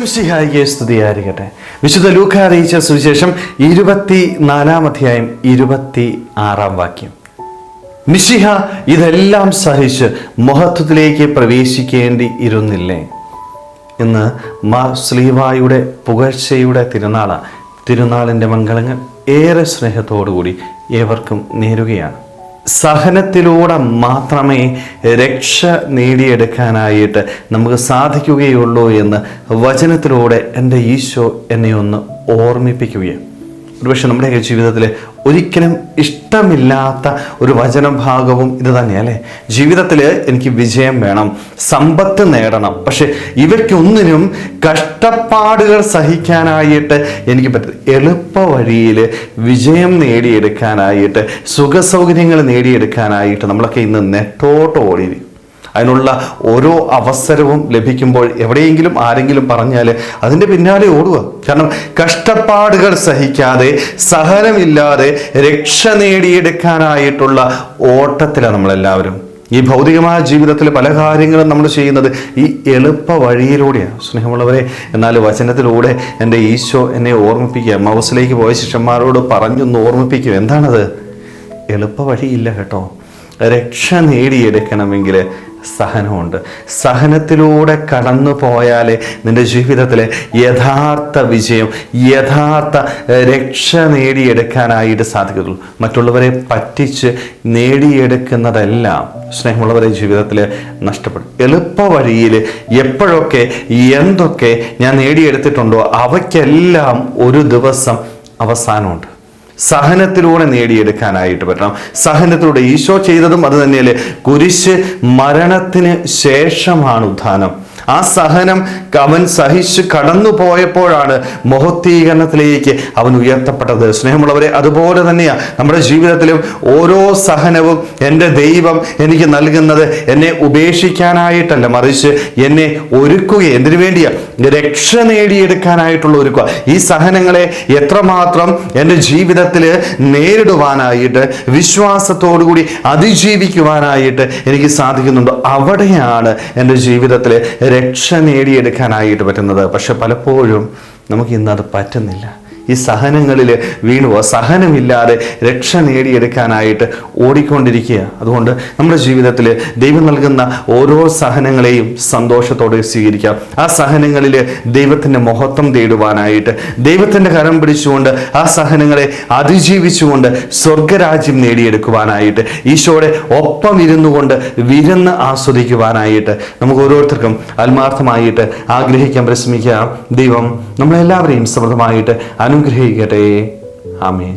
ഈശ്വംസിഹായിയെ സ്തുതിയായിരിക്കട്ടെ വിശുദ്ധ ലൂക്ക അറിയിച്ച സുവിശേഷം ഇരുപത്തി നാലാം അധ്യായം ഇരുപത്തി ആറാം വാക്യം മിശിഹ ഇതെല്ലാം സഹിച്ച് മഹത്വത്തിലേക്ക് പ്രവേശിക്കേണ്ടി ഇരുന്നില്ലേ ഇന്ന് മാ ശ്രീവായുടെ പുകഴ്ചയുടെ തിരുനാള തിരുനാളിന്റെ മംഗളങ്ങൾ ഏറെ സ്നേഹത്തോടുകൂടി ഏവർക്കും നേരുകയാണ് സഹനത്തിലൂടെ മാത്രമേ രക്ഷ നേടിയെടുക്കാനായിട്ട് നമുക്ക് സാധിക്കുകയുള്ളൂ എന്ന് വചനത്തിലൂടെ എന്റെ ഈശോ എന്നെ ഒന്ന് ഓർമ്മിപ്പിക്കുകയാണ്. ഒരുപക്ഷെ നമ്മുടെയൊക്കെ ജീവിതത്തിൽ ഒരിക്കലും ഇഷ്ടമില്ലാത്ത ഒരു വചനഭാഗവും ഇത് അല്ലേ? ജീവിതത്തിൽ എനിക്ക് വിജയം വേണം സമ്പത്ത് നേടണം. പക്ഷെ ഇവയ്ക്കൊന്നിനും കഷ്ടപ്പാടുകൾ സഹിക്കാനായിട്ട് എനിക്ക് പറ്റും എളുപ്പ വഴിയിൽ വിജയം നേടിയെടുക്കാനായിട്ട് സുഖസൗകര്യങ്ങൾ നേടിയെടുക്കാനായിട്ട് നമ്മളൊക്കെ ഇന്ന് നെട്ടോട്ട് ഓടിയിരിക്കും അതിനുള്ള ഓരോ അവസരവും ലഭിക്കുമ്പോൾ എവിടെയെങ്കിലും ആരെങ്കിലും പറഞ്ഞാൽ അതിന്റെ പിന്നാലെ ഓടുക. കാരണം കഷ്ടപ്പാടുകൾ സഹിക്കാതെ സഹനമില്ലാതെ രക്ഷ നേടിയെടുക്കാനായിട്ടുള്ള ഓട്ടത്തിലാണ് നമ്മളെല്ലാവരും. ഈ ഭൗതികമായ ജീവിതത്തിൽ പല കാര്യങ്ങളും നമ്മൾ ചെയ്യുന്നത് ഈ എളുപ്പ വഴിയിലൂടെയാണ്. സ്നേഹമുള്ളവരെ എന്നാൽ വചനത്തിലൂടെ എന്റെ ഈശോ എന്നെ ഓർമ്മിപ്പിക്കുക. മൗസിലേക്ക് പോയ ശിഷ്യന്മാരോട് പറഞ്ഞൊന്ന് ഓർമ്മിപ്പിക്കുക. എന്താണത്? എളുപ്പ വഴിയില്ല കേട്ടോ. രക്ഷ നേടിയെടുക്കണമെങ്കിൽ സഹനമുണ്ട്. സഹനത്തിലൂടെ കടന്നു പോയാലേ നിന്റെ ജീവിതത്തിലെ യഥാർത്ഥ വിജയം യഥാർത്ഥ രക്ഷ നേടിയെടുക്കാനായിട്ട് സാധിക്കത്തുള്ളൂ. മറ്റുള്ളവരെ പറ്റിച്ച് നേടിയെടുക്കുന്നതെല്ലാം സ്നേഹമുള്ളവരെ ജീവിതത്തിൽ നഷ്ടപ്പെടും. എളുപ്പ വഴിയിൽ എപ്പോഴൊക്കെ എന്തൊക്കെ ഞാൻ നേടിയെടുത്തിട്ടുണ്ടോ അവയ്ക്കെല്ലാം ഒരു ദിവസം അവസാനമുണ്ട്. സഹനത്തിലൂടെ നേടിയെടുക്കാനായിട്ട് പറ്റണം. സഹനത്തിലൂടെ ഈശോ ചെയ്തതും അത് തന്നെയല്ലേ. കുരിശ് മരണത്തിന് ശേഷമാണ് ഉത്ഥാനം. ആ സഹനം അവൻ സഹിച്ച് കടന്നു പോയപ്പോഴാണ് മഹത്വീകരണത്തിലേക്ക് അവൻ ഉയർത്തപ്പെട്ടത്. സ്നേഹമുള്ളവരെ അതുപോലെ തന്നെയാണ് നമ്മുടെ ജീവിതത്തിലും ഓരോ സഹനവും എന്റെ ദൈവം എനിക്ക് നൽകുന്നത് എന്നെ ഉപേക്ഷിക്കാനായിട്ടല്ല മറിച്ച് എന്നെ ഒരുക്കുക. എന്തിനു വേണ്ടിയാ? രക്ഷ നേടിയെടുക്കാനായിട്ടുള്ള ഒരുക്കുക. ഈ സഹനങ്ങളെ എത്രമാത്രം എന്റെ ജീവിതത്തിൽ നേരിടുവാനായിട്ട് വിശ്വാസത്തോടുകൂടി അതിജീവിക്കുവാനായിട്ട് എനിക്ക് സാധിക്കുന്നുണ്ടോ? അവിടെയാണ് എന്റെ ജീവിതത്തിൽ രക്ഷ നേടിയെടുക്കാനായിട്ട് പറ്റുന്നത്. പക്ഷെ പലപ്പോഴും നമുക്ക് ഇന്നത് പറ്റുന്നില്ല. ഈ സഹനങ്ങളിൽ വീണുവോ? സഹനമില്ലാതെ രക്ഷ നേടിയെടുക്കാനായിട്ട് ഓടിക്കൊണ്ടിരിക്കുക. അതുകൊണ്ട് നമ്മുടെ ജീവിതത്തിൽ ദൈവം നൽകുന്ന ഓരോ സഹനങ്ങളെയും സന്തോഷത്തോടെ സ്വീകരിക്കാം. ആ സഹനങ്ങളിൽ ദൈവത്തിന്റെ മഹത്വം തേടുവാനായിട്ട് ദൈവത്തിന്റെ കരം പിടിച്ചുകൊണ്ട് ആ സഹനങ്ങളെ അതിജീവിച്ചുകൊണ്ട് സ്വർഗരാജ്യം നേടിയെടുക്കുവാനായിട്ട് ഈശോയുടെ ഒപ്പം ഇരുന്നു കൊണ്ട് വിരുന്ന് ആസ്വദിക്കുവാനായിട്ട് നമുക്ക് ഓരോരുത്തർക്കും ആത്മാർത്ഥമായിട്ട് ആഗ്രഹിക്കാൻ പരിശ്രമിക്കാം. ദൈവം നമ്മളെല്ലാവരെയും സമൃദ്ധമായിട്ട് അനുഗ്രഹിക്കട്ടെ ആമേൻ